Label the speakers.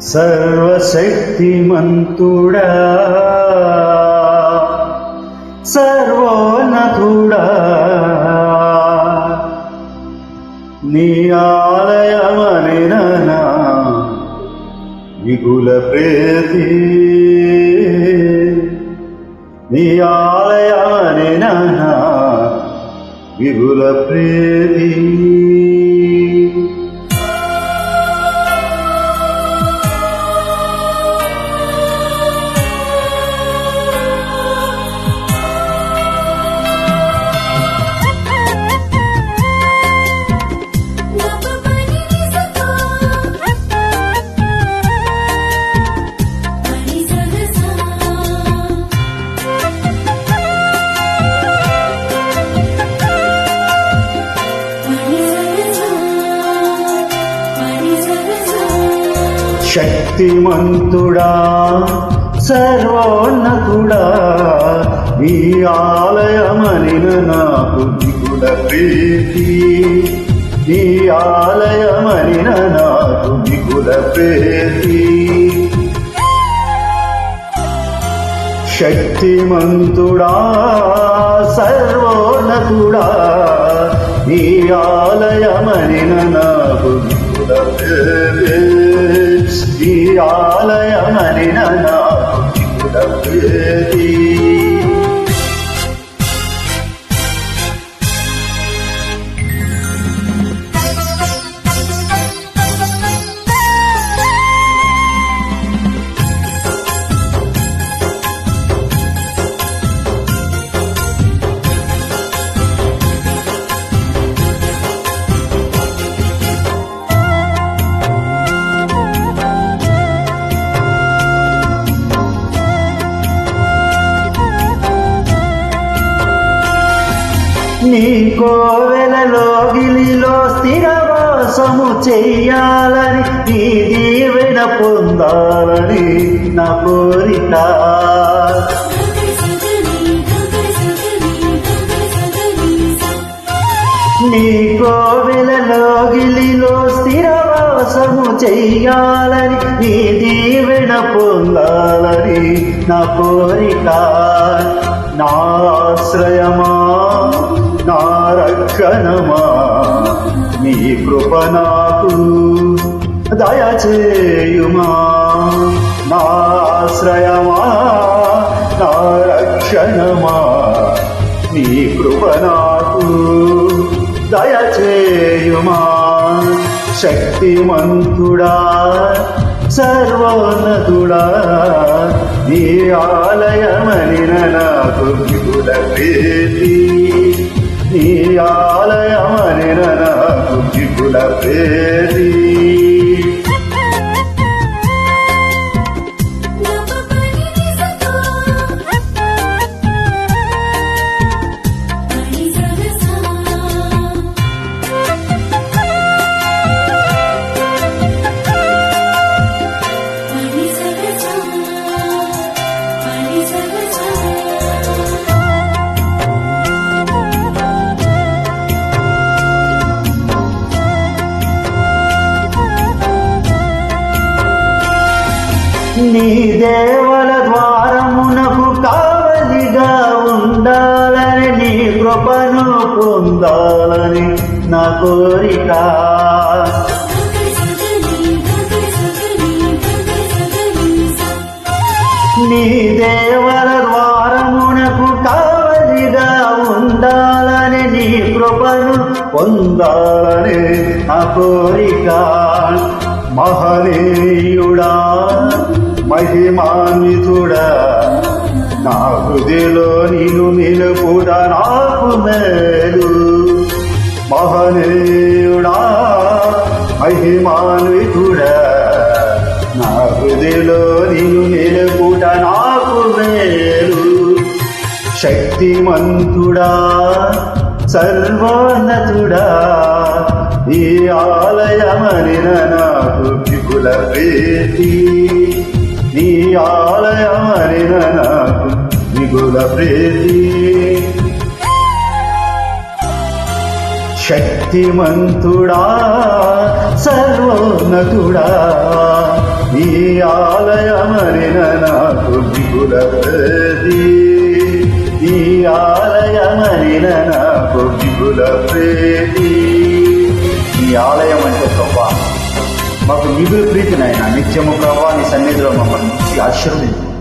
Speaker 1: సర్వశక్తిమంతుడా. సర్వోన్నతుడా. నీ ఆలయమని నా విగుల ప్రేతి. నీ ఆలయమని నా విగుల ప్రేతి. శక్తిమంతుడా సర్వోన్నతుడా ఈ ఆలయమనిన నాకు దిగుల ప్రీతి. ఈ ఆలయమనిన నాకు దిగుల ప్రీతి. శక్తిమంతుడా సర్వోన్నతుడా ఈ ఆలయమనిన నాకు దిగుల ప్రీతి. ఈ ఆలయమనిన నాకు నీ కోవెలలో గిలిలో స్థిరవాసము చెయ్యాలని నీ దీవెన పొందాలని నా కోరిక. నీ కోవెలలో గిలిలో స్థిరవాసము చెయ్యాలని నీ దీవెన పొందాలని నా కోరిక. నా ఆశ్రయమా? నా రక్షణమా నీ కృప నాకు దయచేయుమా? నా ఆశ్రయమా? నా రక్షణమా? నీ కృప నాకు దయచేయుమా? శక్తిమంతుడా సర్వోన్నతుడా నీ ఆలయమనిన నాకు విపుల ప్రీతి నీ ఆలయమనిన నాకు విపుల పేరీ. నీ దేవల ద్వారమునకు కావలిగా ఉండాలని నీ కృపను పొందాలని నా కోరిక. నీ దేవల ద్వారమునకు కావలిగా ఉండాలని నీ కృపను పొందాలని నా కోరిక. మహనీయుడా మహిమాన్వితుడా నా హృదయలో నేను నిలుపుట నాకు మేలు. మహనీయుడా మహిమాన్వితుడా నా హృదయలో నేను నిలుపుట నాకు మేలు. శక్తిమంతుడా సర్వోన్నతుడా. ఈ ఆలయమని నాకు విపుల ప్రీతి. నీ ఆలయమనిన నాకు విపుల ప్రీతి. శక్తిమంతుడా సర్వోన్నతుడా నీ ఆలయమరిన నాకు మిగుల ప్రేతి. నీ ఆలయమరిన నాకు మిగుల ప్రేతి. నీ ఆలయం అంటే గొప్ప మాకు మిగులు ప్రీతి నాయన నిత్యము ప్రభా నీ సన్నిధిలో మమ్మల్ని ఆశీర్వదించు.